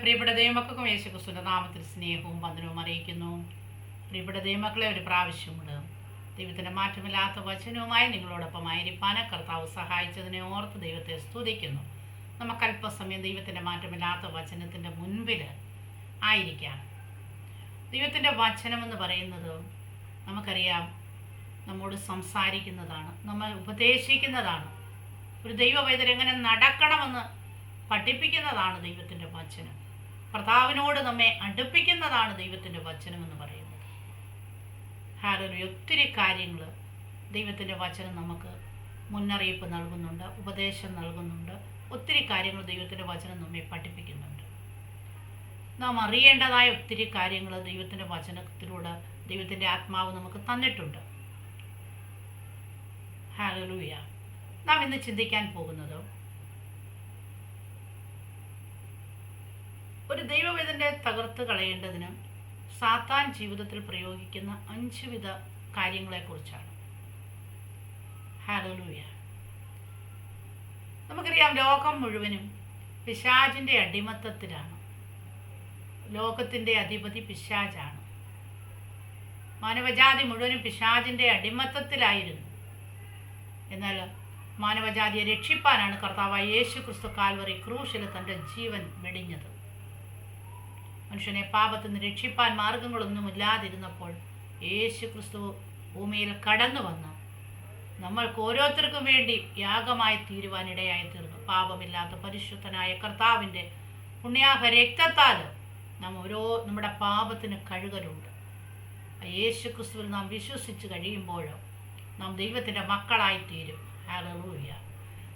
പ്രിയപ്പെട്ട ദൈവമക്കൾക്കും യേശുക്രിസ്തുവിന്റെ നാമത്തിൽ സ്നേഹവും വന്ദനവും അറിയിക്കുന്നു. പ്രിയപ്പെട്ട ദൈവമക്കളെ ഒരു പ്രാവശ്യമുണ്ട്. ദൈവത്തിന്റെ മാറ്റമില്ലാത്ത വചനവുമായി നിങ്ങളോടൊപ്പം നിങ്ങളോടൊപ്പമായിരിക്കാന് കർത്താവ് സഹായിച്ചതിനെ ഓർത്ത് ദൈവത്തെ സ്തുതിക്കുന്നു. നമുക്ക് അല്പസമയം ദൈവത്തിന്റെ മാറ്റമില്ലാത്ത വചനത്തിന്റെ മുൻപിൽ ആയിരിക്കാം. ദൈവത്തിന്റെ എന്ന് പറയുന്നത് നമുക്കറിയാം നമ്മോട് സംസാരിക്കുന്നതാണ് നമ്മൾ ഉപദേശിക്കുന്നതാണ്. ഒരു ദൈവവൈദ്യർ എങ്ങനെ നടക്കണമെന്ന് പഠിപ്പിക്കുന്നതാണ് ദൈവത്തിന്റെ വചനം. കർത്താവിനോട് നമ്മെ അടുപ്പിക്കുന്നതാണ് ദൈവത്തിന്റെ വചനം എന്ന് പറയുന്നത്. ഹാലൊരു ഒത്തിരി കാര്യങ്ങൾ ദൈവത്തിന്റെ വചനം നമുക്ക് മുന്നറിയിപ്പ് നൽകുന്നുണ്ട് ഉപദേശം നൽകുന്നുണ്ട്. ഒത്തിരി കാര്യങ്ങൾ ദൈവത്തിന്റെ വചനം നമ്മെ പഠിപ്പിക്കുന്നുണ്ട്. നാം അറിയേണ്ടതായ ഒത്തിരി കാര്യങ്ങൾ ദൈവത്തിന്റെ വചനത്തിലൂടെ ദൈവത്തിന്റെ ആത്മാവ് നമുക്ക് തന്നിട്ടുണ്ട്. ഹാലലൂയ. നാം ഇന്ന് ചിന്തിക്കാൻ പോകുന്നത് ഒരു ദൈവവേദനെ തകർത്ത് കളയേണ്ടതിന് സാത്താൻ ജീവിതത്തിൽ പ്രയോഗിക്കുന്ന അഞ്ച് വിധ കാര്യങ്ങളെക്കുറിച്ചാണ്. ഹാലലൂയ നമുക്കറിയാം ലോകം മുഴുവനും പിശാജിന്റെ അടിമത്തത്തിലാണ്. ലോകത്തിന്റെ അധിപതി പിശാജാണ് മാനവജാതി മുഴുവനും പിശാജിന്റെ അടിമത്തത്തിലായിരുന്നു. എന്നാൽ മാനവജാതിയെ രക്ഷിപ്പാനാണ് കർത്താവായ യേശു ക്രിസ്തു കാൽവറി ക്രൂശിൽ തന്റെ ജീവൻ വെടിഞ്ഞത്. മനുഷ്യനെ പാപത്തിൽ നിന്ന് രക്ഷിപ്പാൻ മാർഗങ്ങളൊന്നുമില്ലാതിരുന്നപ്പോൾ യേശു ക്രിസ്തു ഭൂമിയിൽ കടന്നു വന്ന്. നമ്മൾക്ക് ഓരോരുത്തർക്കും വേണ്ടി യാഗമായി തീരുവാനിടയായി തീർന്നു. പാപമില്ലാത്ത പരിശുദ്ധനായ കർത്താവിന്റെ പുണ്യാഹ രക്തത്താൽ നാം ഓരോ നമ്മുടെ പാപത്തിന് കഴുകലുണ്ട്. യേശു ക്രിസ്തുവിൽ നാം വിശ്വസിച്ച് കഴിയുമ്പോൾ നാം ദൈവത്തിന്റെ മക്കളായി തീരും.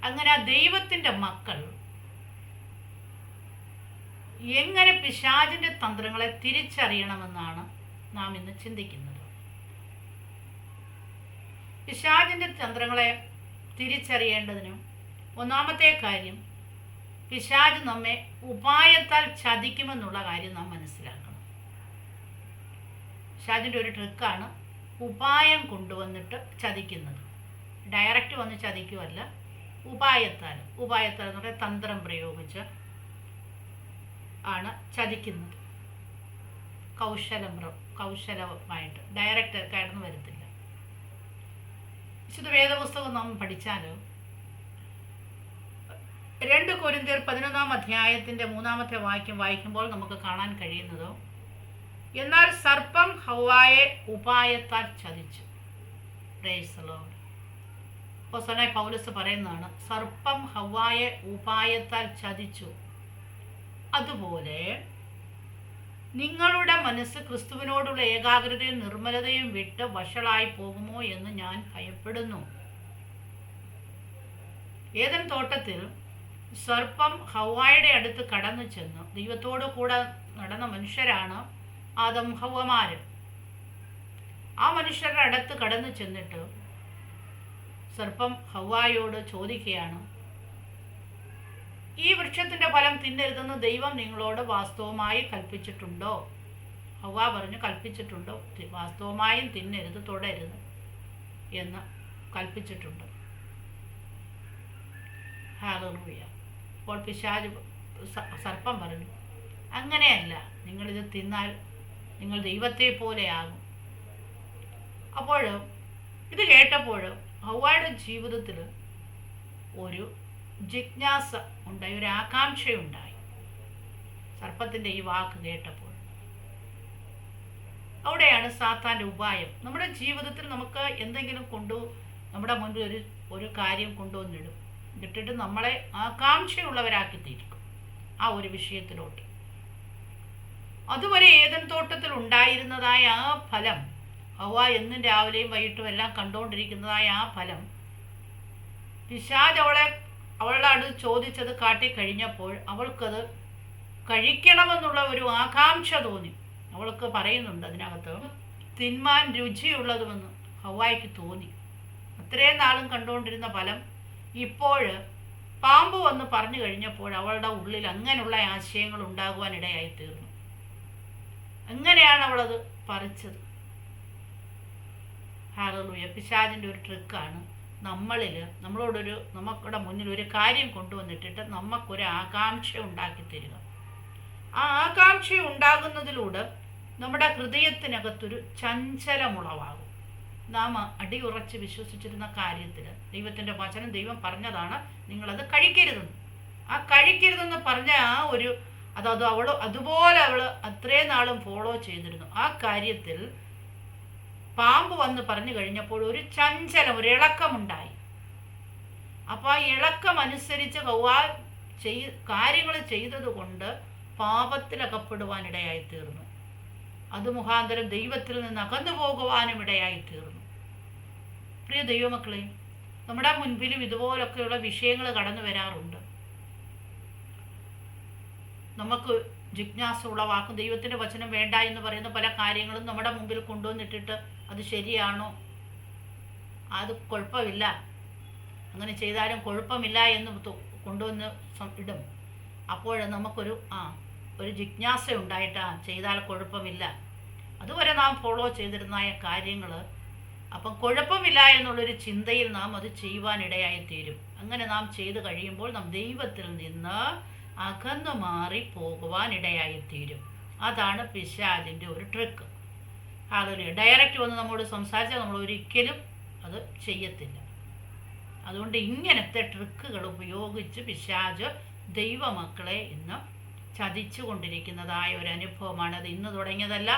അങ്ങനെ ആ ദൈവത്തിന്റെ മക്കൾ എങ്ങനെ പിശാചിന്റെ തന്ത്രങ്ങളെ തിരിച്ചറിയണമെന്നാണ് നാം ഇന്ന് ചിന്തിക്കുന്നത്. പിശാചിന്റെ തന്ത്രങ്ങളെ തിരിച്ചറിയേണ്ടതിനും ഒന്നാമത്തെ കാര്യം പിശാജ് നമ്മെ ഉപായത്താൽ ചതിക്കുമെന്നുള്ള കാര്യം നാം മനസ്സിലാക്കണം. പിശാജിന്റെ ഒരു ട്രിക്കാണ് ഉപായം കൊണ്ടുവന്നിട്ട് ചതിക്കുന്നത്. ഡയറക്റ്റ് വന്ന് ചതിക്കുമല്ല ഉപായത്താൽ. ഉപായത്താൽ എന്ന് പറയുന്നത് തന്ത്രം പ്രയോഗിച്ച് ആണ് ചതിക്കുന്നത്. കൗശലം കൗശലമായിട്ട് ഡയറക്റ്റ് കടന്നു വരത്തില്ല. വിശുദ്ധ വേദപുസ്തകം നാം പഠിച്ചാലും രണ്ട് കൊരിന്തിയർ പതിനൊന്നാം അധ്യായത്തിന്റെ മൂന്നാമത്തെ വാക്യം വായിക്കുമ്പോൾ നമുക്ക് കാണാൻ കഴിയുന്നതോ എന്നാൽ സർപ്പം ഹൗവായെ ഉപായത്താൽ ചതിച്ചു. പ്രേസലോട് അപ്പോസ്തലനായ പൗലസ് പറയുന്നതാണ് സർപ്പം ഹൗവായെ ഉപായത്താൽ ചതിച്ചു. അതുപോലെ നിങ്ങളുടെ മനസ്സ് ക്രിസ്തുവിനോടുള്ള ഏകാഗ്രതയും നിർമ്മലതയും വിട്ട് വഷളായി പോകുമോ എന്ന് ഞാൻ ഭയപ്പെടുന്നു. ഏതൻ തോട്ടത്തിൽ സർപ്പം ഹവായുടെ അടുത്ത് കടന്നു ചെന്നു. ദൈവത്തോടു കൂടെ നടന്ന മനുഷ്യരാണ് ആദം ഹവമാര് ആ മനുഷ്യരുടെ അടുത്ത് കടന്നു ചെന്നിട്ട് സർപ്പം ഹവായോട് ചോദിക്കുകയാണ് ഈ വൃക്ഷത്തിന്റെ ഫലം തിന്നരുതെന്ന് ദൈവം നിങ്ങളോട് വാസ്തവമായി കൽപ്പിച്ചിട്ടുണ്ടോ? ഹവ പറഞ്ഞു കൽപ്പിച്ചിട്ടുണ്ടോ? വാസ്തവമായും തിന്നരുത് തുടരുത് എന്ന് കൽപ്പിച്ചിട്ടുണ്ട്. ഹാലറിയ അപ്പോൾ പിശാജ് സർപ്പം പറഞ്ഞു അങ്ങനെയല്ല നിങ്ങളിത് തിന്നാൽ നിങ്ങൾ ദൈവത്തെ പോലെയാകും. അപ്പോൾ ഇത് കേട്ടപ്പോൾ ഹവ്വയുടെ ജീവിതത്തിൽ ഒരു ജിജ്ഞാസ ഉണ്ടായി ഒരു ആകാംക്ഷയുണ്ടായി. സർപ്പത്തിന്റെ ഈ വാക്ക് കേട്ടപ്പോൾ. അവിടെയാണ് സാത്താന്റെ ഉപായം. നമ്മുടെ ജീവിതത്തിൽ നമുക്ക് എന്തെങ്കിലും കൊണ്ടു നമ്മുടെ മുൻപിൽ ഒരു ഒരു കാര്യം കൊണ്ടുവന്നിടും. എന്നിട്ടിട്ട് നമ്മളെ ആകാംക്ഷയുള്ളവരാക്കി തീർക്കും. ആ ഒരു വിഷയത്തിലോട്ട്. അതുവരെ ഏതൻ തോട്ടത്തിൽ ഉണ്ടായിരുന്നതായ ആ ഫലം ഹവ എന്നും രാവിലെയും വൈകിട്ടും എല്ലാം കണ്ടുകൊണ്ടിരിക്കുന്നതായ ആ ഫലം പിശാജ് അവളെ അടുത്ത് ചോദിച്ചത് കാട്ടിക്കഴിഞ്ഞപ്പോൾ അവൾക്കത് കഴിക്കണമെന്നുള്ള ഒരു ആകാംക്ഷ തോന്നി. അവൾക്ക് പറയുന്നുണ്ട് അതിനകത്ത് തിന്മാൻ രുചിയുള്ളതുമെന്ന് ഹവായിക്ക് തോന്നി. അത്രയും നാളും കണ്ടുകൊണ്ടിരുന്ന ഫലം ഇപ്പോൾ പാമ്പ് വന്ന് പറഞ്ഞു കഴിഞ്ഞപ്പോൾ അവളുടെ ഉള്ളിൽ അങ്ങനെയുള്ള ആശയങ്ങൾ ഉണ്ടാകുവാനിടയായി തീർന്നു അങ്ങനെയാണ് അവളത് പറിച്ചത്. ഹാലൂയ പിശാദിന്റെ ഒരു ട്രിക്കാണ് നമ്മളിൽ നമ്മളോടൊരു നമുക്കുടെ മുന്നിൽ ഒരു കാര്യം കൊണ്ടുവന്നിട്ടിട്ട് നമുക്കൊരു ആകാംക്ഷ ഉണ്ടാക്കി തരിക. ആ ആകാംക്ഷ ഉണ്ടാകുന്നതിലൂടെ നമ്മുടെ ഹൃദയത്തിനകത്തൊരു ചഞ്ചലമുളവാകും. നാം അടിയുറച്ച് വിശ്വസിച്ചിരുന്ന കാര്യത്തിൽ ദൈവത്തിന്റെ വചനം ദൈവം പറഞ്ഞതാണ് നിങ്ങളത് കഴിക്കരുതെന്ന്. ആ കഴിക്കരുതെന്ന് പറഞ്ഞ ആ ഒരു അതത് അത് അവൾ അതുപോലെ അവൾ അത്രയും നാളും ഫോളോ ചെയ്തിരുന്നു. ആ കാര്യത്തിൽ പാമ്പ് വന്ന് പറഞ്ഞു കഴിഞ്ഞപ്പോൾ ഒരു ചഞ്ചലം ഒരു ഇളക്കമുണ്ടായി. അപ്പോൾ ആ ഇളക്കം അനുസരിച്ച് കൗവാ ചെയ് കാര്യങ്ങൾ ചെയ്തത് കൊണ്ട് പാപത്തിൽ തീർന്നു. അത് മുഖാന്തരം ദൈവത്തിൽ നിന്ന് അകന്നു പോകുവാനും ഇടയായി തീർന്നു. പ്രിയ ദൈവമക്കളെ നമ്മുടെ മുൻപിലും ഇതുപോലൊക്കെയുള്ള വിഷയങ്ങൾ കടന്നു വരാറുണ്ട്. നമുക്ക് ജിജ്ഞാസ ഉളവാക്കും ദൈവത്തിന്റെ വചനം വേണ്ട എന്ന് പറയുന്ന പല കാര്യങ്ങളും നമ്മുടെ മുമ്പിൽ കൊണ്ടുവന്നിട്ടിട്ട് അത് ശരിയാണോ? അത് കുഴപ്പമില്ല. അങ്ങനെ ചെയ്താലും കുഴപ്പമില്ല എന്ന് കൊണ്ടുവന്ന് ഇടും. അപ്പോൾ നമുക്കൊരു ആ ഒരു ജിജ്ഞാസ ഉണ്ടായിട്ട് ചെയ്താൽ കുഴപ്പമില്ല. അതുവരെ നാം ഫോളോ ചെയ്തിരുന്ന കാര്യങ്ങൾ അപ്പം കുഴപ്പമില്ല എന്നുള്ളൊരു ചിന്തയിൽ നാം അത് ചെയ്യുവാനിടയായി തീരും. അങ്ങനെ നാം ചെയ്തു കഴിയുമ്പോൾ നാം ദൈവത്തിൽ നിന്ന് അകന്നു മാറി പോകുവാനിടയായി തീരും. അതാണ് പിശാജിന്റെ ഒരു ട്രിക്ക് ഹാലൊരു ഡയറക്റ്റ് വന്ന് നമ്മോട് സംസാരിച്ചാൽ നമ്മൾ ഒരിക്കലും അത് ചെയ്യത്തില്ല. അതുകൊണ്ട് ഇങ്ങനത്തെ ട്രിക്കുകൾ ഉപയോഗിച്ച് പിശാജ് ദൈവമക്കളെ ഇന്ന് ചതിച്ചു കൊണ്ടിരിക്കുന്നതായ ഒരു അനുഭവമാണ്. അത് ഇന്ന് തുടങ്ങിയതല്ല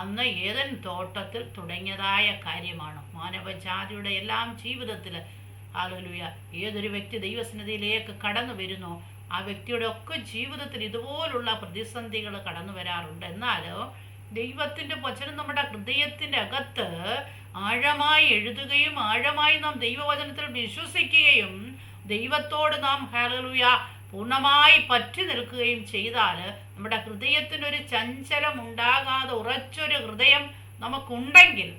അന്ന് ഏതൻ തോട്ടത്തിൽ തുടങ്ങിയതായ കാര്യമാണ്. മാനവജാതിയുടെ എല്ലാം ജീവിതത്തിൽ ആളുലുയ ഏതൊരു വ്യക്തി ദൈവസന്നിധിയിലേക്ക് കടന്നു വരുന്നോ ആ വ്യക്തിയുടെ ഒക്കെ ജീവിതത്തിൽ ഇതുപോലുള്ള പ്രതിസന്ധികൾ കടന്നു വരാറുണ്ട്. എന്നാലോ ദൈവത്തിന്റെ വചനം നമ്മുടെ ഹൃദയത്തിന്റെ അകത്ത് ആഴമായി എഴുതുകയും ആഴമായി നാം ദൈവവചനത്തിൽ വിശ്വസിക്കുകയും ദൈവത്തോട് നാം ഹലലുയ പൂർണമായി പറ്റി നിൽക്കുകയും ചെയ്താൽ നമ്മുടെ ഹൃദയത്തിനൊരു ചഞ്ചലം ഉണ്ടാകാതെ ഉറച്ചൊരു ഹൃദയം നമുക്കുണ്ടെങ്കിൽ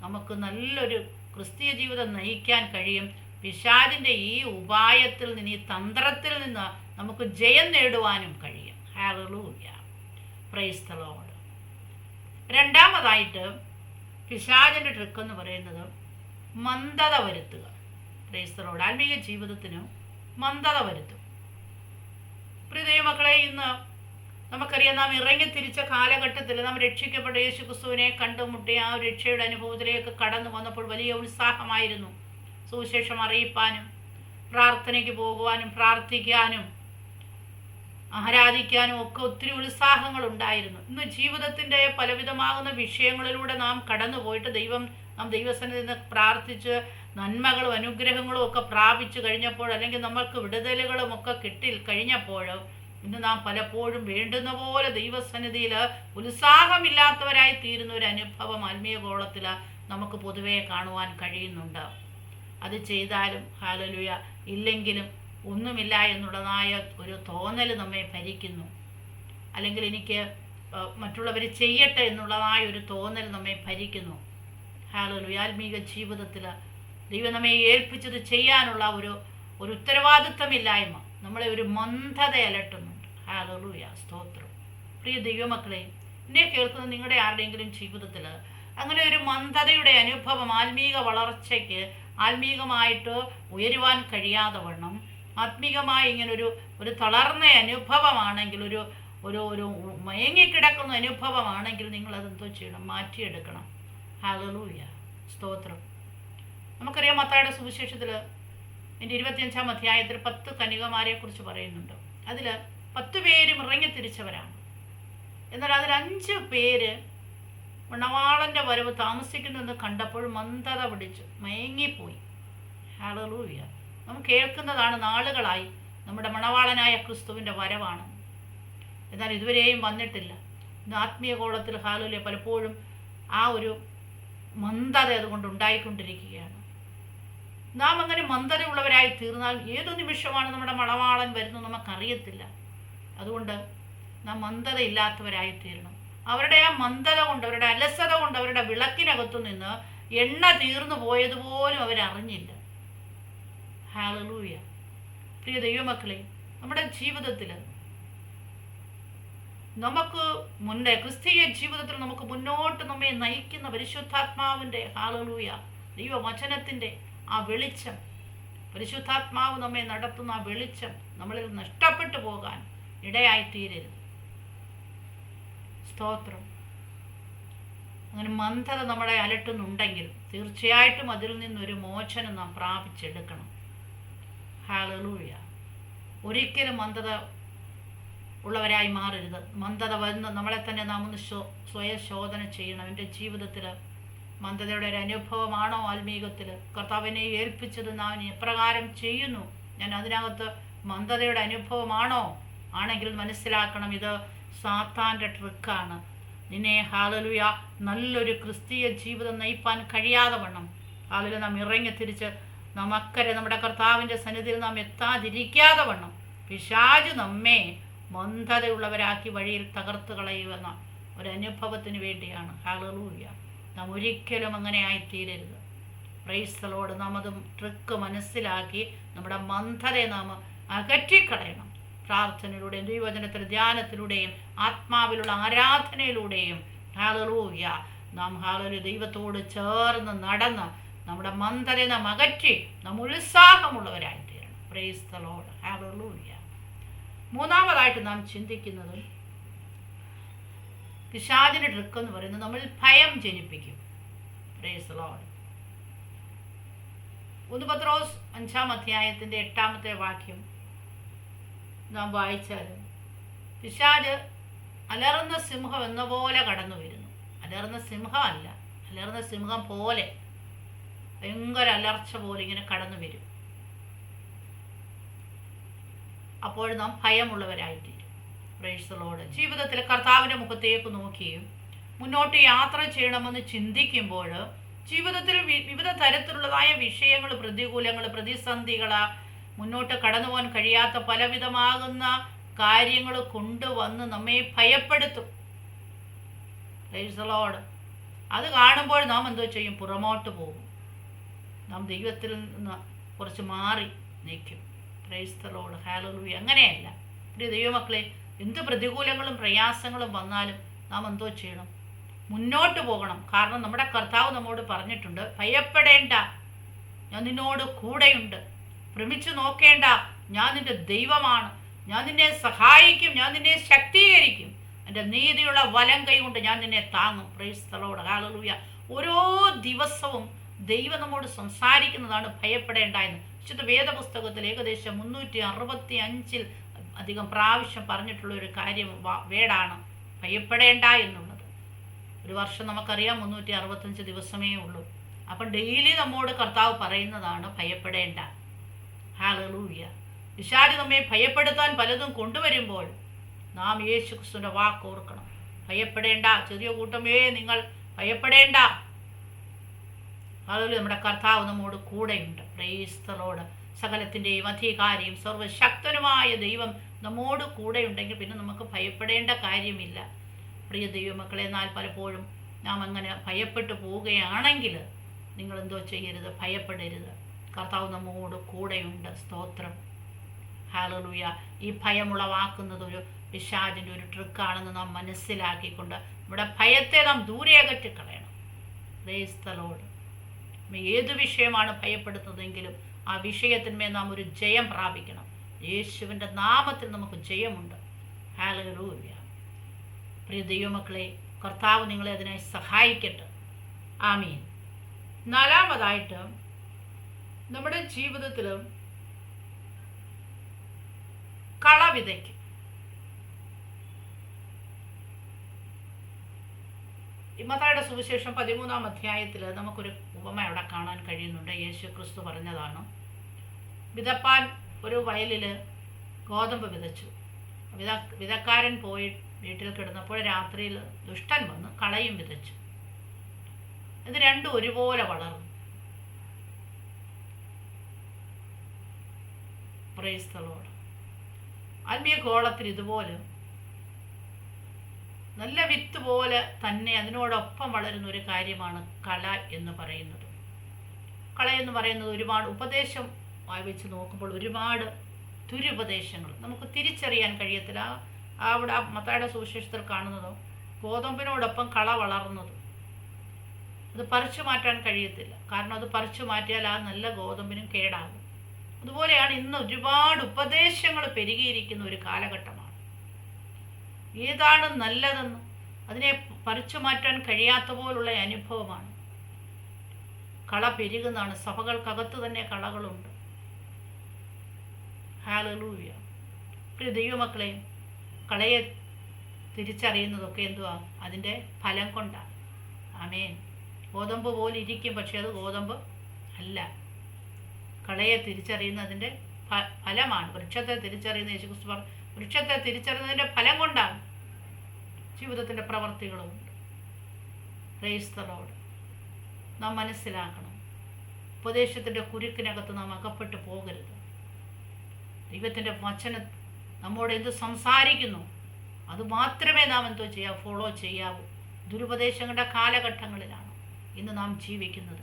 നമുക്ക് നല്ലൊരു ക്രിസ്തീയ ജീവിതം നയിക്കാൻ കഴിയും. പിശാദിന്റെ ഈ ഉപായത്തിൽ നിന്ന് ഈ തന്ത്രത്തിൽ നിന്ന് നമുക്ക് ജയം നേടുവാനും കഴിയും. ഹാലലൂയ പ്രൈസ് ദ ലോർഡ് രണ്ടാമതായിട്ട് പിശാചിന്റെ ട്രിക്ക് എന്ന് പറയുന്നത് മന്ദത വരുത്തുക. ക്രൈസ്തലോട് ആത്മീയ ജീവിതത്തിന് മന്ദത വരുത്തും. പ്രിയ മക്കളെ ഇന്ന് നമുക്കറിയാം നാം ഇറങ്ങി തിരിച്ച കാലഘട്ടത്തിൽ നാം രക്ഷിക്കപ്പെട്ട യേശു ക്രിസ്തുവിനെ കണ്ടുമുട്ടിയ ആ രക്ഷയുടെ അനുഭവത്തിലേക്ക് കടന്നു വന്നപ്പോൾ വലിയ ഉത്സാഹമായിരുന്നു. സുവിശേഷം അറിയിപ്പാനും പ്രാർത്ഥനയ്ക്ക് പോകുവാനും പ്രാർത്ഥിക്കാനും ആരാധിക്കാനും ഒക്കെ ഒത്തിരി ഉത്സാഹങ്ങൾ ഉണ്ടായിരുന്നു ഇന്ന് ജീവിതത്തിന്റെ പലവിധമാകുന്ന വിഷയങ്ങളിലൂടെ നാം കടന്നു പോയിട്ട് ദൈവം നാം ദൈവസന്നിധി നിന്ന് പ്രാർത്ഥിച്ച് നന്മകളും അനുഗ്രഹങ്ങളും ഒക്കെ പ്രാപിച്ചു കഴിഞ്ഞപ്പോൾ അല്ലെങ്കിൽ നമ്മൾക്ക് വിടുതലുകളും ഒക്കെ കിട്ടി കഴിഞ്ഞപ്പോൾ ഇന്ന് നാം പലപ്പോഴും വേണ്ടുന്ന പോലെ ദൈവസന്നിധിയിൽ ഉത്സാഹമില്ലാത്തവരായി തീരുന്ന ഒരു അനുഭവം ആത്മീയ ഗോളത്തിൽ നമുക്ക് പൊതുവേ കാണുവാൻ കഴിയുന്നുണ്ട്. അത് ചെയ്താലും ഹാലലുയ ഇല്ലെങ്കിലും ഒന്നുമില്ല എന്നുള്ളതായ ഒരു തോന്നൽ നമ്മെ ഭരിക്കുന്നു. അല്ലെങ്കിൽ എനിക്ക് മറ്റുള്ളവർ ചെയ്യട്ടെ എന്നുള്ളതായ ഒരു തോന്നൽ നമ്മെ ഭരിക്കുന്നു. ഹാലൊരു ആത്മീക ജീവിതത്തിൽ ദൈവം നമ്മെ ഏൽപ്പിച്ചത് ചെയ്യാനുള്ള ഒരു ഒരു ഉത്തരവാദിത്വമില്ലായ്മ നമ്മളെ ഒരു മന്ദത അലട്ടുന്നുണ്ട്. ഹാലലുയ. സ്തോത്രം. പ്രിയ ദൈവമക്കളെ എന്നെ കേൾക്കുന്ന നിങ്ങളുടെ ആരുടെയെങ്കിലും ജീവിതത്തിൽ അങ്ങനെ ഒരു മന്ദതയുടെ അനുഭവം ആത്മീക വളർച്ചയ്ക്ക് ആത്മീകമായിട്ട് ഉയരുവാൻ കഴിയാതെ വണ്ണം ആത്മീകമായി ഇങ്ങനെ ഒരു ഒരു തളർന്ന അനുഭവമാണെങ്കിൽ ഒരു ഒരു ഒരു മയങ്ങിക്കിടക്കുന്ന അനുഭവമാണെങ്കിൽ നിങ്ങൾ അതെന്തോ ചെയ്യണം മാറ്റിയെടുക്കണം. ഹാലലൂയ സ്തോത്രം. നമുക്കറിയാം മത്തായുടെ സുവിശേഷത്തിൽ എന്റെ ഇരുപത്തിയഞ്ചാം അധ്യായത്തിൽ പത്ത് കനികമാരെ കുറിച്ച് പറയുന്നുണ്ട്. അതിൽ പത്ത് പേരും ഇറങ്ങി തിരിച്ചവരാണ് എന്നാൽ അതിൽ അഞ്ച് പേര് ഉണവാളന്റെ വരവ് താമസിക്കുന്നു എന്ന് കണ്ടപ്പോൾ മന്ദത പിടിച്ചു മയങ്ങിപ്പോയി. ഹാലലൂയ നാം കേൾക്കുന്നതാണ് നാളുകളായി നമ്മുടെ മണവാളനായ ക്രിസ്തുവിന്റെ വരവാണ്. എന്നാൽ ഇതുവരെയും വന്നിട്ടില്ല. ഇന്ന് ആത്മീയ കോളത്തിൽ ഹാലുലെ പലപ്പോഴും ആ ഒരു മന്ദത അതുകൊണ്ട് ഉണ്ടായിക്കൊണ്ടിരിക്കുകയാണ്. നാം അങ്ങനെ മന്ദതയുള്ളവരായി തീർന്നാൽ ഏതു നിമിഷമാണ് നമ്മുടെ മണവാളൻ വരുന്നത് നമുക്കറിയത്തില്ല. അതുകൊണ്ട് നാം മന്ദത ഇല്ലാത്തവരായി തീരണം. അവരുടെ ആ മന്ദത കൊണ്ട് അവരുടെ അലസത കൊണ്ട് അവരുടെ വിളക്കിനകത്തു നിന്ന് എണ്ണ തീർന്നു പോയതുപോലും അവരറിഞ്ഞില്ല. ഹാലലൂയ പ്രിയ ദൈവമക്കളെ നമ്മുടെ ജീവിതത്തിൽ നമുക്ക് മുന്നേ ക്രിസ്തീയ ജീവിതത്തിൽ നമുക്ക് മുന്നോട്ട് നമ്മെ നയിക്കുന്ന പരിശുദ്ധാത്മാവിന്റെ ഹാലലൂയ ദൈവവചനത്തിന്റെ ആ വെളിച്ചം പരിശുദ്ധാത്മാവ് നമ്മെ നടത്തുന്ന ആ വെളിച്ചം നമ്മളിൽ നഷ്ടപ്പെട്ടു പോകാൻ ഇടയായിത്തീരരുത്. സ്തോത്രം. അങ്ങനെ മന്ദത നമ്മളെ അലട്ടുന്നുണ്ടെങ്കിൽ തീർച്ചയായിട്ടും അതിൽ നിന്നൊരു മോചനം നാം പ്രാപിച്ചെടുക്കണം. ഹാലലൂയ ഒരിക്കലും മന്ദത ഉള്ളവരായി മാറരുത്. മന്ദത വന്ന് നമ്മളെ തന്നെ നാം ഒന്ന് ശോ സ്വയം ശോധന ചെയ്യണം. എന്റെ ജീവിതത്തിൽ മന്ദതയുടെ ഒരു അനുഭവമാണോ ആത്മീകത്തിൽ കർത്താവിനെ ഏൽപ്പിച്ചത് നാം എപ്രകാരം ചെയ്യുന്നു? ഞാൻ അതിനകത്ത് മന്ദതയുടെ അനുഭവമാണോ? ആണെങ്കിൽ മനസ്സിലാക്കണം ഇത് സാത്താന്റെ ട്രിക്കാണ്. നിന്നെ ഹാലലുയ നല്ലൊരു ക്രിസ്തീയ ജീവിതം നയിപ്പാൻ കഴിയാതെ വണ്ണം. ഹാലലു നാം ഇറങ്ങി തിരിച്ച് നാം അക്കരെ നമ്മുടെ കർത്താവിന്റെ സന്നിധിയിൽ നാം എത്താതിരിക്കാതെ വണ്ണം. പിശാജ് നമ്മെ മന്ദതയുള്ളവരാക്കി വഴിയിൽ തകർത്ത് കളയുമെന്ന ഒരനുഭവത്തിന് വേണ്ടിയാണ്. ഹാലലൂയ നാം ഒരിക്കലും അങ്ങനെ ആയിത്തീരരുത്. പ്രൈസ്തലോട് നാം അത് ട്രിക്ക് മനസ്സിലാക്കി നമ്മുടെ മന്ദതയെ നാം അകറ്റിക്കളയണം. പ്രാർത്ഥനയിലൂടെയും ദൈവചനത്തിൽ ധ്യാനത്തിലൂടെയും ആത്മാവിലുള്ള ആരാധനയിലൂടെയും. ഹാലലൂയ നാം ഹാളൊരു ദൈവത്തോട് ചേർന്ന് നടന്ന് നമ്മുടെ മന്ദരെ അകറ്റി നമ്മൾ ഉത്സാഹമുള്ളവരായി തീരണം. പ്രൈസ്തലോട് ഹാലൂയ മൂന്നാമതായിട്ട് നാം ചിന്തിക്കുന്നത് പിശാചിന്റെ ട്രിക്ക് എന്ന് പറയുന്നത് നമ്മൾ ഭയം ജനിപ്പിക്കും. പ്രൈസ് ലോഡ് ഒന്ന് പത്രോസ് അഞ്ചാം അധ്യായത്തിന്റെ എട്ടാമത്തെ വാക്യം നാം വായിച്ചാൽ പിശാജ് അലർന്ന സിംഹം എന്ന പോലെ കടന്നു വരുന്നു അലർന്ന സിംഹമല്ല അലർന്ന സിംഹം പോലെ. ഭയങ്കര അലർച്ച പോലെ ഇങ്ങനെ കടന്നു വരും. അപ്പോൾ നാം ഭയമുള്ളവരായിത്തീരും. ജീവിതത്തിൽ കർത്താവിന്റെ മുഖത്തേക്ക് നോക്കിയും മുന്നോട്ട് യാത്ര ചെയ്യണമെന്ന് ചിന്തിക്കുമ്പോൾ ജീവിതത്തിൽ വിവിധ തരത്തിലുള്ളതായ വിഷയങ്ങൾ പ്രതികൂലങ്ങൾ പ്രതിസന്ധികൾ മുന്നോട്ട് കടന്നു പോകാൻ കഴിയാത്ത പലവിധമാകുന്ന കാര്യങ്ങൾ കൊണ്ടുവന്ന് നമ്മെ ഭയപ്പെടുത്തും. അത് കാണുമ്പോൾ നാം എന്തോ ചെയ്യും? പുറമോട്ട് പോകും. നാം ദൈവത്തിൽ നിന്ന് കുറച്ച് മാറി നിൽക്കും ക്രൈസ്തലോട് ഹാലലൂയ അങ്ങനെയല്ല. പ്രിയ ദൈവമക്കളെ എന്ത് പ്രതികൂലങ്ങളും പ്രയാസങ്ങളും വന്നാലും നാം എന്തോ ചെയ്യണം? മുന്നോട്ട് പോകണം. കാരണം നമ്മുടെ കർത്താവ് നമ്മോട് പറഞ്ഞിട്ടുണ്ട് ഭയപ്പെടേണ്ട. ഞാൻ നിന്നോട് കൂടെയുണ്ട്. ഭ്രമിച്ചു നോക്കേണ്ട. ഞാൻ നിന്റെ ദൈവമാണ്. ഞാൻ നിന്നെ സഹായിക്കും. ഞാൻ നിന്നെ ശക്തീകരിക്കും. എന്റെ നീതിയുള്ള വലം കൈ കൊണ്ട് ഞാൻ നിന്നെ താങ്ങും. പ്രൈസ്തലോട് ഹാലലൂയ ഓരോ ദിവസവും ദൈവം നമ്മോട് സംസാരിക്കുന്നതാണ് ഭയപ്പെടേണ്ട എന്ന് വിശുദ്ധ വേദപുസ്തകത്തിൽ ഏകദേശം മുന്നൂറ്റി അറുപത്തി അഞ്ചിൽ അധികം പ്രാവശ്യം പറഞ്ഞിട്ടുള്ള ഒരു കാര്യം വേടാണ്. ഭയപ്പെടേണ്ട എന്നുള്ളത്. ഒരു വർഷം നമുക്കറിയാം മുന്നൂറ്റി അറുപത്തഞ്ച് ദിവസമേ ഉള്ളൂ. അപ്പം ഡെയിലി നമ്മോട് കർത്താവ് പറയുന്നതാണ് ഭയപ്പെടേണ്ട. ഹാലലൂയ. വിശാലി നമ്മെ ഭയപ്പെടുത്താൻ പലതും കൊണ്ടുവരുമ്പോൾ നാം യേശു ക്രിസ്തുവിന്റെ വാക്ക് ഓർക്കണം. ഭയപ്പെടേണ്ട. ചെറിയ കൂട്ടമേ നിങ്ങൾ ഭയപ്പെടേണ്ട. അതുപോലെ നമ്മുടെ കർത്താവ് നമ്മോട് കൂടെയുണ്ട്. പ്രേസ്തലോട് സകലത്തിന്റെയും അധികാരിയും സർവശക്തനുമായ ദൈവം നമ്മോട് കൂടെയുണ്ടെങ്കിൽ പിന്നെ നമുക്ക് ഭയപ്പെടേണ്ട കാര്യമില്ല. പ്രിയ ദൈവമക്കളെ എന്നാൽ പലപ്പോഴും നാം അങ്ങനെ ഭയപ്പെട്ടു പോവുകയാണെങ്കിൽ നിങ്ങൾ എന്തോ ചെയ്യരുത് ഭയപ്പെടരുത്. കർത്താവ് നമ്മോട് കൂടെയുണ്ട്. സ്തോത്രം. ഹാലലൂയ ഈ ഭയമുളവാക്കുന്നത് ഒരു പിശാചിന്റെ ഒരു ട്രിക്കാണെന്ന് നാം മനസ്സിലാക്കിക്കൊണ്ട് നമ്മുടെ ഭയത്തെ നാം ദൂരെ അകറ്റിക്കളയണം ക്രൈസ്തലോട്. ഏത് വിഷയമാണ് ഭയപ്പെടുത്തുന്നതെങ്കിലും ആ വിഷയത്തിന്മേൽ നാം ഒരു ജയം പ്രാപിക്കണം. യേശുവിന്റെ നാമത്തിൽ നമുക്ക് ജയമുണ്ട്. ഹാലലൂയ പ്രിയ ദൈവമക്കളെ കർത്താവ് നിങ്ങളെ അതിനായി സഹായിക്കട്ടെ. ആമീൻ. നാലാമതായിട്ട് നമ്മുടെ ജീവിതത്തിൽ കള ഇമ്മത്തായുടെ സുവിശേഷം പതിമൂന്നാം അധ്യായത്തിൽ നമുക്കൊരു ഉപമ അവിടെ കാണാൻ കഴിയുന്നുണ്ട്. യേശു ക്രിസ്തു പറഞ്ഞതാണ് വിതപ്പാൻ ഒരു വയലിൽ ഗോതമ്പ് വിതച്ചു. വിത വിതക്കാരൻ പോയി വീട്ടിൽ കിടന്നപ്പോൾ രാത്രിയിൽ ദുഷ്ടൻ വന്ന് കളയും വിതച്ചു. ഇത് രണ്ടും ഒരുപോലെ വളർന്നു. പ്രൈസ്തലോട് ആത്മീയ കോളത്തിൽ ഇതുപോലെ നല്ല വിത്ത് പോലെ തന്നെ അതിനോടൊപ്പം വളരുന്ന ഒരു കാര്യമാണ് കല എന്ന് പറയുന്നത്. കള എന്ന് പറയുന്നത് ഒരുപാട് ഉപദേശം വെച്ച് നോക്കുമ്പോൾ ഒരുപാട് ദുരുപദേശങ്ങൾ. നമുക്ക് തിരിച്ചറിയാൻ കഴിയത്തില്ല. അവിടെ ആ മത്തായുടെ സുവിശേഷത്തിൽ കാണുന്നതോ ഗോതമ്പിനോടൊപ്പം കള വളർന്നത്. അത് പറിച്ചു മാറ്റാൻ കഴിയത്തില്ല. കാരണം അത് പറിച്ചു മാറ്റിയാൽ ആ നല്ല ഗോതമ്പിനും കേടാകും. അതുപോലെയാണ് ഇന്ന് ഒരുപാട് ഉപദേശങ്ങൾ പെരുകിയിരിക്കുന്ന ഒരു കാലഘട്ടമാണ് ഏതാണ് നല്ലതെന്ന് അതിനെ പറിച്ചു മാറ്റാൻ കഴിയാത്ത പോലുള്ള അനുഭവമാണ്. കള പെരുകുന്നതാണ്. സഭകൾക്കകത്ത് തന്നെ കളകളുണ്ട്. ഹാലലൂയ ദൈവമക്കളെ കളയെ തിരിച്ചറിയുന്നതൊക്കെ എന്തുവാ? അതിന്റെ ഫലം കൊണ്ടാണ്. ആമേൻ. ഗോതമ്പ് പോലെ ഇരിക്കും പക്ഷേ അത് ഗോതമ്പ് അല്ല. കളയെ തിരിച്ചറിയുന്നതിന്റെ ഫലമാണ്. വൃക്ഷത്തെ തിരിച്ചറിയുന്ന യേശുക്രിസ്തു വൃക്ഷത്തെ തിരിച്ചറിയുന്നതിന്റെ ഫലം കൊണ്ടാണ്. ജീവിതത്തിന്റെ പ്രവർത്തികളുമുണ്ട് ക്രൈസ്തലോട് നാം മനസ്സിലാക്കണം. ഉപദേശത്തിന്റെ കുരുക്കിനകത്ത് നാം അകപ്പെട്ടു പോകരുത്. ദൈവത്തിന്റെ വചന നമ്മോട് എന്ത് സംസാരിക്കുന്നു അത് മാത്രമേ നാം എന്തോ ചെയ്യാം ഫോളോ ചെയ്യാവൂ. ദുരുപദേശങ്ങളുടെ കാലഘട്ടങ്ങളിലാണ് ഇന്ന് നാം ജീവിക്കുന്നത്.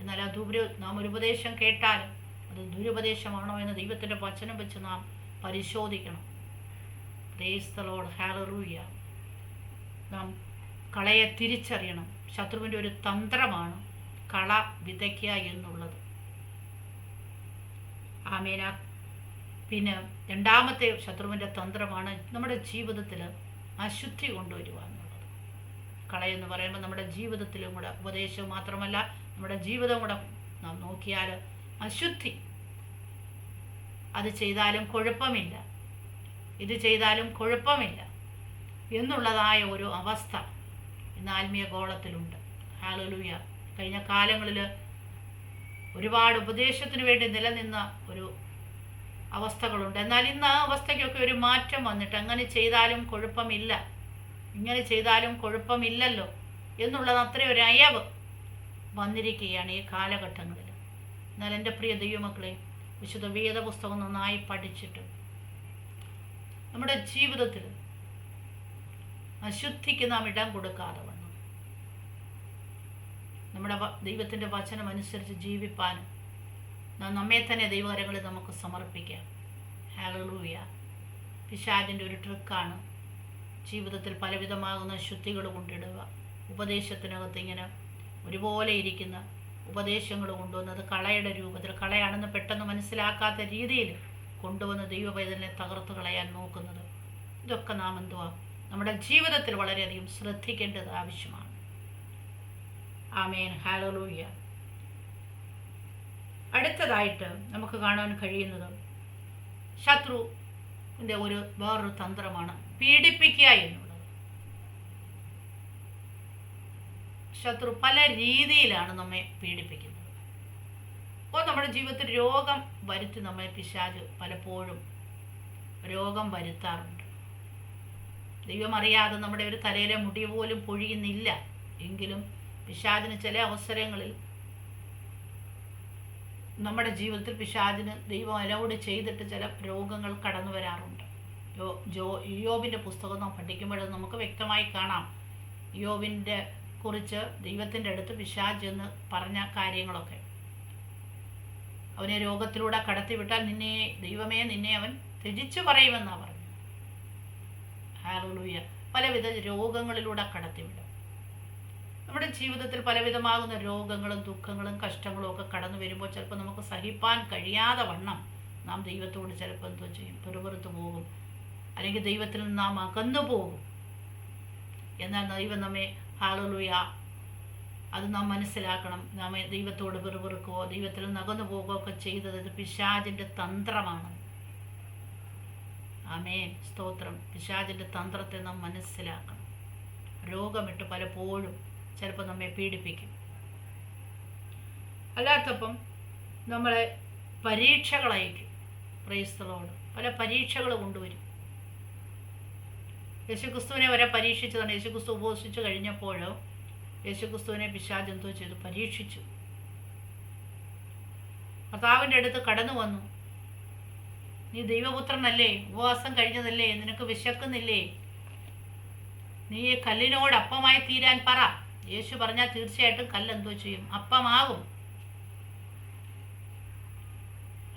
എന്നാൽ ആ ദുരു നാം ഒരു ഉപദേശം കേട്ടാലും അത് ദുരുപദേശമാണോ എന്ന് ദൈവത്തിന്റെ വചനം വെച്ച് നാം പരിശോധിക്കണം. പ്രേസ്തലോട് ഹാലറൂയ നാം കളയെ തിരിച്ചറിയണം. ശത്രുവിന്റെ ഒരു തന്ത്രമാണ് കള വിതയ്ക്കുക എന്നുള്ളത്. ആമേന പിന്നെ രണ്ടാമത്തെ ശത്രുവിന്റെ തന്ത്രമാണ് നമ്മുടെ ജീവിതത്തിൽ അശുദ്ധി കൊണ്ടുവരിക എന്നുള്ളത്. കളയെന്ന് പറയുമ്പോൾ നമ്മുടെ ജീവിതത്തിലും കൂടെ ഉപദേശം മാത്രമല്ല നമ്മുടെ ജീവിതം കൂടെ നാം നോക്കിയാൽ അശുദ്ധി. അത് ചെയ്താലും കുഴപ്പമില്ല. ഇത് ചെയ്താലും കുഴപ്പമില്ല. എന്നുള്ളതായ ഒരു അവസ്ഥ ഇന്ന് ആത്മീയ ഗോളത്തിലുണ്ട്. ഹാലലൂയ കഴിഞ്ഞ കാലങ്ങളിൽ ഒരുപാട് ഉപദേശത്തിന് വേണ്ടി നിലനിന്ന ഒരു അവസ്ഥകളുണ്ട്. എന്നാൽ ഇന്ന് ആ അവസ്ഥയ്ക്കൊക്കെ ഒരു മാറ്റം വന്നിട്ട് അങ്ങനെ ചെയ്താലും കുഴപ്പമില്ല. ഇങ്ങനെ ചെയ്താലും കുഴപ്പമില്ലല്ലോ എന്നുള്ളത് അത്ര ഒരു അയവ് വന്നിരിക്കുകയാണ് ഈ കാലഘട്ടങ്ങളിൽ എന്നാൽ എന്റെ പ്രിയ ദൈവമക്കളെ വിശുദ്ധ വേദപുസ്തകം നന്നായി പഠിച്ചിട്ട് നമ്മുടെ ജീവിതത്തിൽ അശുദ്ധിക്ക് നാം ഇടം കൊടുക്കാതെ വന്നു. നമ്മുടെ ദൈവത്തിന്റെ വചനം അനുസരിച്ച് ജീവിപ്പാനും നാം നമ്മെ തന്നെ ദൈവകരങ്ങളിൽ നമുക്ക് സമർപ്പിക്കാം. ഹാലൂയ പിശാചിന്റെ ഒരു ട്രിക്കാണ് ജീവിതത്തിൽ പലവിധമാകുന്ന ശുദ്ധികൾ കൊണ്ടിടുക. ഉപദേശത്തിനകത്ത് ഇങ്ങനെ ഒരുപോലെ ഇരിക്കുന്ന ഉപദേശങ്ങൾ കൊണ്ടുവന്നത് കളയുടെ രൂപത്തിൽ കളയാണെന്ന് പെട്ടെന്ന് മനസ്സിലാക്കാത്ത രീതിയിൽ കൊണ്ടുവന്ന് ദൈവപൈതലിനെ തകർത്ത് കളയാൻ നോക്കുന്നത്. ഇതൊക്കെ നാം എന്തുവാ നമ്മുടെ ജീവിതത്തിൽ വളരെയധികം ശ്രദ്ധിക്കേണ്ടത് ആവശ്യമാണ്. ആമേൻ. ഹാലലൂയ അടുത്തതായിട്ട് നമുക്ക് കാണാൻ കഴിയുന്നത് ശത്രുവിന്റെ ഒരു വേറൊരു തന്ത്രമാണ് പീഡിപ്പിക്കുക എന്നുള്ളത്. ശത്രു പല രീതിയിലാണ് നമ്മെ പീഡിപ്പിക്കുന്നത്. അപ്പോൾ നമ്മുടെ ജീവിതത്തിൽ രോഗം വരുത്തി നമ്മെ പിശാജ് പലപ്പോഴും രോഗം വരുത്താറുണ്ട്. ദൈവം അറിയാതെ നമ്മുടെ ഒരു തലയിലെ മുടി പോലും പൊഴിയുന്നില്ല. എങ്കിലും പിശാദിന് ചില അവസരങ്ങളിൽ നമ്മുടെ ജീവിതത്തിൽ പിശാദിന് ദൈവം അലൗഡ് ചെയ്തിട്ട് ചില രോഗങ്ങൾ കടന്നു വരാറുണ്ട്. ജോ യോബിന്റെ പുസ്തകം നാം പഠിക്കുമ്പോൾ നമുക്ക് വ്യക്തമായി കാണാം. യോബിന്റെ കുറിച്ച് ദൈവത്തിന്റെ അടുത്ത് പിശാജ് എന്ന് പറഞ്ഞ കാര്യങ്ങളൊക്കെ. അവനെ രോഗത്തിലൂടെ കടത്തിവിട്ടാൽ നിന്നെ ദൈവമേ നിന്നെ അവൻ ത്യജിച്ചു പറയുമെന്നാണ് പറഞ്ഞത്. ഹാലൂയ പലവിധ രോഗങ്ങളിലൂടെ കടത്തിവിടും. നമ്മുടെ ജീവിതത്തിൽ പലവിധമാകുന്ന രോഗങ്ങളും ദുഃഖങ്ങളും കഷ്ടങ്ങളും ഒക്കെ കടന്നു വരുമ്പോൾ ചിലപ്പോൾ നമുക്ക് സഹിപ്പാൻ കഴിയാതെ വണ്ണം നാം ദൈവത്തോട് ചിലപ്പോൾ എന്തോ ചെയ്യും. പെറുപുറത്ത് പോകും. അല്ലെങ്കിൽ ദൈവത്തിൽ നിന്ന് നാം അകന്നു പോകും. എന്നാൽ ദൈവം നമ്മെ ഹാളലുയ അത് നാം മനസ്സിലാക്കണം. നാം ദൈവത്തോട് പെറുപെറുക്കുകയോ ദൈവത്തിൽ നിന്ന് അകന്നു പോകുകയോ ഒക്കെ ചെയ്തത് പിശാചിന്റെ തന്ത്രമാണ്. ആമേൻ. സ്തോത്രം. പിശാചിന്റെ തന്ത്രത്തെ നാം മനസ്സിലാക്കണം. രോഗമിട്ട് പലപ്പോഴും ചിലപ്പോൾ നമ്മെ പീഡിപ്പിക്കും. അല്ലാത്തപ്പം നമ്മളെ പരീക്ഷകളയക്കും പ്രൈസ്തലോട് പല പരീക്ഷകൾ കൊണ്ടുവരും. യേശുക്രിസ്തുവിനെ വരെ പരീക്ഷിച്ചതാണ്. യേശുക്രിസ്തു ഉപസിച്ചു കഴിഞ്ഞപ്പോഴോ യേശുക്രിസ്തുവിനെ പിശാജ് എന്തോ ചെയ്തു? പരീക്ഷിച്ചു. കർത്താവിന്റെ അടുത്ത് കടന്നു വന്നു. നീ ദൈവപുത്രനല്ലേ? ഉപവാസം കഴിഞ്ഞതല്ലേ? നിനക്ക് വിശക്കുന്നില്ലേ? നീ കല്ലിനോട് അപ്പമായി തീരാൻ പറ. യേശു പറഞ്ഞാൽ തീർച്ചയായിട്ടും കല്ല് എന്തോ ചെയ്യും. അപ്പമാകും.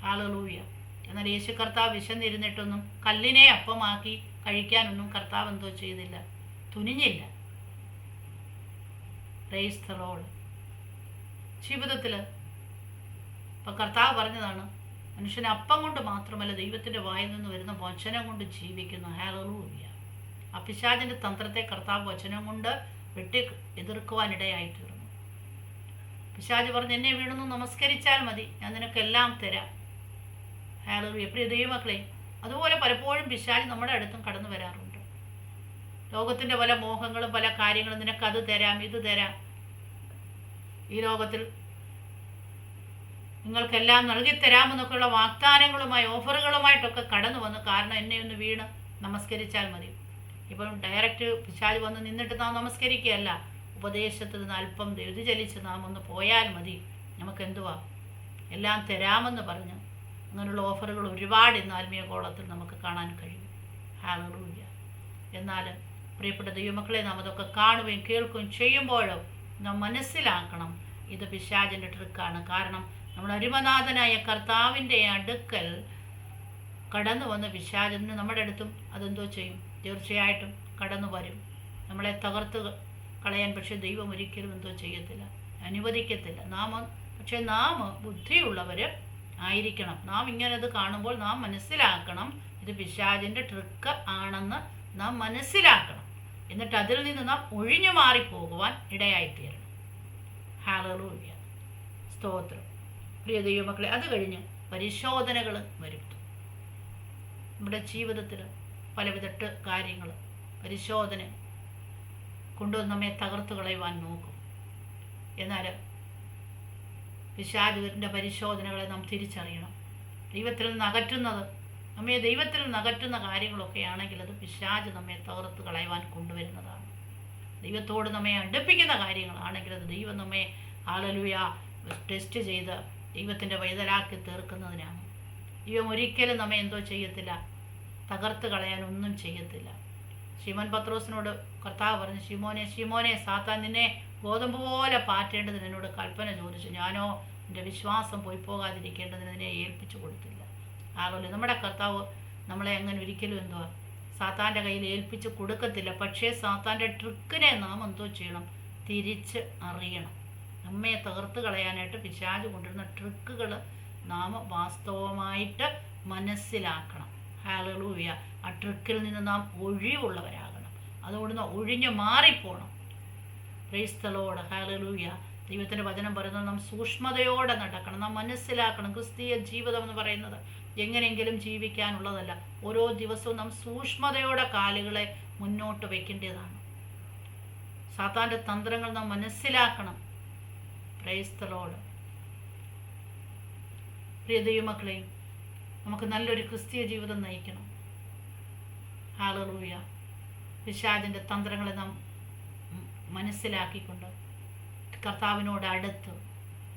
ആളുകളൂയ എന്നാൽ യേശു കർത്താവ് വിശന്നിരുന്നിട്ടൊന്നും കല്ലിനെ അപ്പമാക്കി കഴിക്കാനൊന്നും കർത്താവ് എന്തോ ചെയ്തില്ല തുനിഞ്ഞില്ല. പ്രേസ്തലോട് ജീവിതത്തിൽ ഇപ്പം കർത്താവ് പറഞ്ഞതാണ് മനുഷ്യന് അപ്പം കൊണ്ട് മാത്രമല്ല ദൈവത്തിന്റെ വായിൽ നിന്ന് വരുന്ന വചനം കൊണ്ട് ജീവിക്കുന്നു. ഹാലറൂയ ആ പിശാചിന്റെ തന്ത്രത്തെ കർത്താവ് വചനം കൊണ്ട് വെട്ടി എതിർക്കുവാനിടയായി തീർന്നു പിശാജ് പറഞ്ഞ് എന്നെ വീണൊന്ന് നമസ്കരിച്ചാൽ മതി. ഞാൻ നിനക്കെല്ലാം തരാം. ഹാലറൂയ പ്രിയ ദൈവമക്കളെ അതുപോലെ പലപ്പോഴും പിശാജ് നമ്മുടെ അടുത്തും കടന്നു വരാറുണ്ട്. ലോകത്തിന്റെ പല മോഹങ്ങളും പല കാര്യങ്ങളും നിനക്കത് തരാം ഇത് തരാം. ഈ ലോകത്തിൽ നിങ്ങൾക്കെല്ലാം നൽകിത്തരാമെന്നൊക്കെയുള്ള വാഗ്ദാനങ്ങളുമായി ഓഫറുകളുമായിട്ടൊക്കെ കടന്നു വന്നു കാരണം എന്നെ ഒന്ന് വീണ് നമസ്കരിച്ചാൽ മതി. ഇപ്പം ഡയറക്റ്റ് പിശാജ് വന്ന് നിന്നിട്ട് നാം നമസ്കരിക്കുകയല്ല. ഉപദേശത്തിൽ നിന്ന് അല്പം വ്യതിചലിച്ച് നാം ഒന്ന് പോയാൽ മതി. നമുക്ക് എന്തുവാ എല്ലാം തരാമെന്ന് പറഞ്ഞ് അങ്ങനെയുള്ള ഓഫറുകൾ ഒരുപാട് ഇന്ന് ആത്മീയ കോളത്തിൽ നമുക്ക് കാണാൻ കഴിയും. ഹാലൂയ്യ എന്നാൽ പ്രിയപ്പെട്ട ദൈവമക്കളെ നാം അതൊക്കെ കാണുകയും കേൾക്കുകയും ചെയ്യുമ്പോഴോ നാം മനസ്സിലാക്കണം ഇത് പിശാചിന്റെ ട്രിക്കാണ്. കാരണം നമ്മുടെ അരുമനാഥനായ കർത്താവിന്റെ അടുക്കൽ കടന്നു വന്ന പിശാചിന് നമ്മുടെ അടുത്തും അതെന്തോ ചെയ്യും? തീർച്ചയായിട്ടും കടന്നു വരും. നമ്മളെ തകർത്ത് കളയാൻ പക്ഷെ ദൈവം ഒരിക്കലും എന്തോ ചെയ്യത്തില്ല. അനുവദിക്കത്തില്ല. നാം പക്ഷെ നാം ബുദ്ധിയുള്ളവർ ആയിരിക്കണം. നാം ഇങ്ങനെ അത് കാണുമ്പോൾ നാം മനസ്സിലാക്കണം ഇത് പിശാചിന്റെ ട്രിക്ക് ആണെന്ന് നാം മനസ്സിലാക്കണം. എന്നിട്ട് അതിൽ നിന്ന് നാം ഒഴിഞ്ഞു മാറിപ്പോകുവാൻ ഇടയായിത്തീരണം. ഹാലൂയ സ്തോത്രം. പ്രിയ ദൈവമക്കളെ അത് കഴിഞ്ഞ് പരിശോധനകൾ വരും. നമ്മുടെ ജീവിതത്തിൽ പലവിധട്ട് കാര്യങ്ങൾ പരിശോധന കൊണ്ടുവന്ന് നമ്മെ തകർത്ത് കളയുവാൻ നോക്കും. എന്നാൽ പിശാചുവിന്റെ പരിശോധനകളെ നാം തിരിച്ചറിയണം. ദൈവത്തിൽ നിന്ന് അകറ്റുന്നത് നമ്മെ ദൈവത്തിൽ നിന്ന് അകറ്റുന്ന കാര്യങ്ങളൊക്കെ ആണെങ്കിൽ അത് പിശാജ് നമ്മെ തകർത്ത് കളയുവാൻ കൊണ്ടുവരുന്നതാണ്. ദൈവത്തോട് നമ്മെ അടുപ്പിക്കുന്ന കാര്യങ്ങളാണെങ്കിൽ അത് ദൈവം നമ്മെ ആളലുയ ടെസ്റ്റ് ചെയ്ത് ദൈവത്തിന്റെ വൈതലാക്കി തീർക്കുന്നതിനാണ്. ദൈവം ഒരിക്കലും നമ്മെ എന്തോ ചെയ്യത്തില്ല. തകർത്ത് കളയാൻ ഒന്നും ചെയ്യത്തില്ല. ശിമോൻ പത്രോസിനോട് കർത്താവ് പറഞ്ഞു ശിമോനെ ശിമോനെ സാത്താൻ നിന്നെ ഗോതമ്പ് പോലെ പാറ്റേണ്ടതിന് എന്നോട് കൽപ്പന ചോദിച്ചു. ഞാനോ എന്റെ വിശ്വാസം പോയി പോകാതിരിക്കേണ്ടതിന് നിന്നെ ഏൽപ്പിച്ചു കൊടുത്തില്ല. ആകല്ലോ നമ്മുടെ കർത്താവ് നമ്മളെ അങ്ങനെ ഒരിക്കലും എന്തോ സാത്താന്റെ കയ്യിൽ ഏൽപ്പിച്ച് കൊടുക്കത്തില്ല. പക്ഷേ സാത്താന്റെ ട്രിക്കിനെ നാം എന്തോ ചെയ്യണം തിരിച്ച് അറിയണം. നമ്മെ തകർത്ത് കളയാനായിട്ട് പിശാജ് കൊണ്ടിരുന്ന ട്രിക്കുകൾ നാം വാസ്തവമായിട്ട് മനസ്സിലാക്കണം. ഹാലലൂയ ആ ട്രിക്കിൽ നിന്ന് നാം ഒഴിവുള്ളവരാകണം. അതുകൊണ്ട് ഒഴിഞ്ഞു മാറിപ്പോണം. ക്രൈസ്തലോട് ഹാലലൂയ ദൈവത്തിന്റെ വചനം പറയുന്നത് നാം സൂക്ഷ്മതയോടെ നടക്കണം. നാം മനസ്സിലാക്കണം ക്രിസ്തീയ ജീവിതം എന്ന് പറയുന്നത് എങ്ങനെയെങ്കിലും ജീവിക്കാനുള്ളതല്ല. ഓരോ ദിവസവും നാം സൂക്ഷ്മതയോടെ കാലുകളെ മുന്നോട്ട് വയ്ക്കേണ്ടതാണ്. സാത്താന്റെ തന്ത്രങ്ങൾ നാം മനസ്സിലാക്കണം. ക്രൈസ്തലോട് പ്രിയ ദൈവമക്കളെ നമുക്ക് നല്ലൊരു ക്രിസ്തീയ ജീവിതം നയിക്കണം. ആളുകളൂയ പിശാദിന്റെ തന്ത്രങ്ങളെ നാം മനസ്സിലാക്കിക്കൊണ്ട് കർത്താവിനോട് അടുത്ത്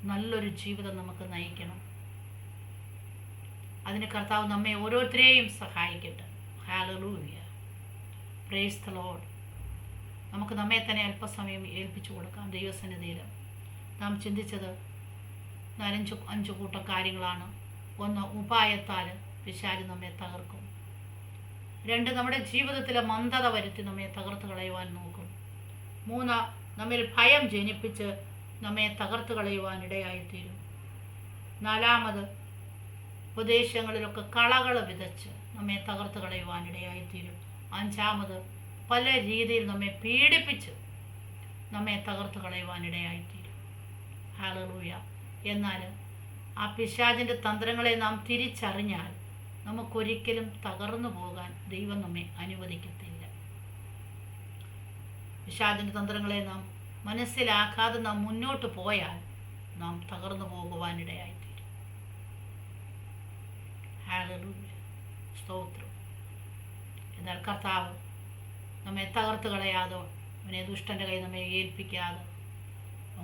നല്ലൊരു ജീവിതം നമുക്ക് നയിക്കണം. അതിന് കർത്താവ് നമ്മെ ഓരോരുത്തരെയും സഹായിക്കട്ടെ. ഹാലലൂയ പ്രേസ് ലോഡ് നമുക്ക് നമ്മെ തന്നെ അല്പസമയം ഏൽപ്പിച്ചു കൊടുക്കാം ദൈവസന്നിധിയിൽ. നാം ചിന്തിച്ചത് നാലഞ്ച് അഞ്ചു കൂട്ടം കാര്യങ്ങളാണ്. ഒന്ന് ഉപായത്താൽ പിശാരി നമ്മെ തകർക്കും. രണ്ട് നമ്മുടെ ജീവിതത്തിലെ മന്ദത വരുത്തി നമ്മെ തകർത്ത് കളയുവാൻ നോക്കും. മൂന്ന് നമ്മിൽ ഭയം ജനിപ്പിച്ച് നമ്മെ തകർത്ത് കളയുവാൻ ഇടയായിത്തീരും. നാലാമത് ഉപദേശങ്ങളിലൊക്കെ കളകൾ വിതച്ച് നമ്മെ തകർത്ത് കളയുവാൻ ഇടയായിത്തീരും. അഞ്ചാമത് പല രീതിയിൽ നമ്മെ പീഡിപ്പിച്ച് നമ്മെ തകർത്ത് കളയുവാൻ ഇടയായിത്തീരും. ഹാലലൂയ എന്നാൽ ആ പിശാചിന്റെ തന്ത്രങ്ങളെ നാം തിരിച്ചറിഞ്ഞാൽ നമുക്കൊരിക്കലും തകർന്നു പോകാൻ ദൈവം നമ്മെ അനുവദിക്കത്തില്ല. പിശാചിന്റെ തന്ത്രങ്ങളെ നാം മനസ്സിലാക്കാതെ നാം മുന്നോട്ട് പോയാൽ നാം തകർന്നു പോകുവാനിടയായിത്തീരും. ഹാലറൂയ സ്തോത്രം. എന്നാൽ കർത്താവ് നമ്മെ തകർത്ത് കളയാതെ അവനെ ദുഷ്ടന്റെ കൈ നമ്മെ ഏൽപ്പിക്കാതെ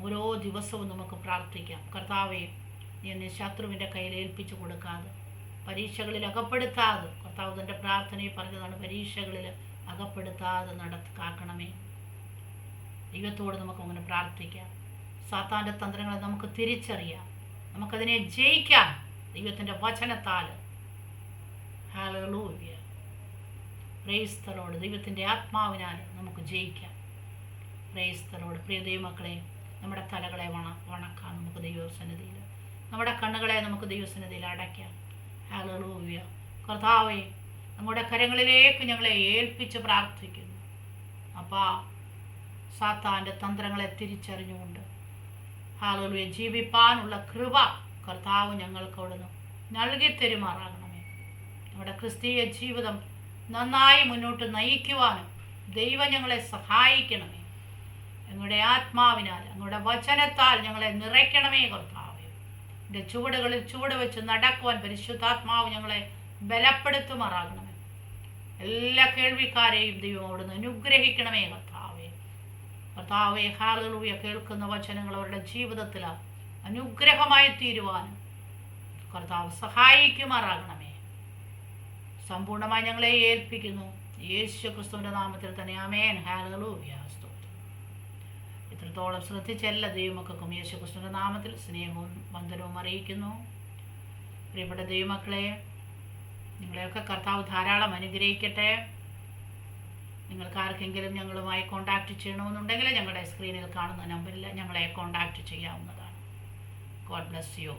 ഓരോ ദിവസവും നമുക്ക് പ്രാർത്ഥിക്കാം. കർത്താവെ എന്നെ ശത്രുവിന്റെ കയ്യിൽ ഏൽപ്പിച്ചു കൊടുക്കാതെ പരീക്ഷകളിൽ അകപ്പെടുത്താതെ കർത്താവ് തന്റെ പ്രാർത്ഥനയെ പറഞ്ഞതാണ് പരീക്ഷകളിൽ അകപ്പെടുത്താതെ നടത്തി കാക്കണമേ. ദൈവത്തോട് നമുക്ക് അങ്ങനെ പ്രാർത്ഥിക്കാം. സാത്താന്റെ തന്ത്രങ്ങളെ നമുക്ക് തിരിച്ചറിയാം. നമുക്കതിനെ ജയിക്കാം. ദൈവത്തിന്റെ വചനത്താൽ. ഹാലൂയ ദൈവത്തിന്റെ ആത്മാവിനാൽ നമുക്ക് ജയിക്കാം. പ്രേസ്തലോട് പ്രിയ ദൈവമക്കളെ നമ്മുടെ തലകളെ വണ വണക്കാം നമുക്ക് ദൈവസന്നിധിയിൽ. നമ്മുടെ കണ്ണുകളെ നമുക്ക് ദൈവസന്നിധിയിൽ അടയ്ക്കാം. ഹാലൂയ കർത്താവെ നമ്മുടെ കരങ്ങളിലേക്ക് ഞങ്ങളെ ഏൽപ്പിച്ച് പ്രാർത്ഥിക്കുന്നു. അപ്പാ സാത്താന്റെ തന്ത്രങ്ങളെ തിരിച്ചറിഞ്ഞുകൊണ്ട്. ഹാലലുയെ ജീവിപ്പാനുള്ള കൃപ കർത്താവ് ഞങ്ങൾക്ക് അവിടുന്ന് നൽകി തരുമാറാകണമേ. നമ്മുടെ ക്രിസ്തീയ ജീവിതം നന്നായി മുന്നോട്ട് നയിക്കുവാനും ദൈവം ഞങ്ങളെ സഹായിക്കണമേ. ഞങ്ങളുടെ ആത്മാവിനാൽ അങ്ങയുടെ വചനത്താൽ ഞങ്ങളെ നിറയ്ക്കണമേ കർത്താവെ. എന്റെ ചുവടുകളിൽ ചുവട് വെച്ച് നടക്കുവാൻ പരിശുദ്ധാത്മാവ് ഞങ്ങളെ ബലപ്പെടുത്തുമാറാകണമേ. എല്ലാ കേൾവിക്കാരെയും ദൈവം അവിടുന്ന് അനുഗ്രഹിക്കണമേ കർത്താവെ. കർത്താവെ ഹാലുവിയ കേൾക്കുന്ന വചനങ്ങൾ അവരുടെ ജീവിതത്തിൽ അനുഗ്രഹമായി തീരുവാനും കർത്താവ് സഹായിക്കുമാറാകണമേ. സമ്പൂർണമായി ഞങ്ങളെ ഏൽപ്പിക്കുന്നു. യേശു ക്രിസ്തുവിന്റെ നാമത്തിൽ തന്നെ അമേൻ സ്തോത്രം ഇത്രത്തോളം ശ്രദ്ധിച്ച എല്ലാ ദൈവമക്കൾക്കും യേശു ക്രിസ്തുവിന്റെ നാമത്തിൽ സ്നേഹവും വന്ദനവും അറിയിക്കുന്നു. പ്രിയപ്പെട്ട ദൈവമക്കളെ നിങ്ങളെയൊക്കെ കർത്താവ് ധാരാളം അനുഗ്രഹിക്കട്ടെ. നിങ്ങൾക്ക് ആർക്കെങ്കിലും ഞങ്ങളുമായി കോൺടാക്റ്റ് ചെയ്യണമെന്നുണ്ടെങ്കിൽ ഞങ്ങളുടെ സ്ക്രീനിൽ കാണുന്ന നമ്പറിൽ ഞങ്ങളെ കോൺടാക്റ്റ് ചെയ്യാവുന്നതാണ്. God bless you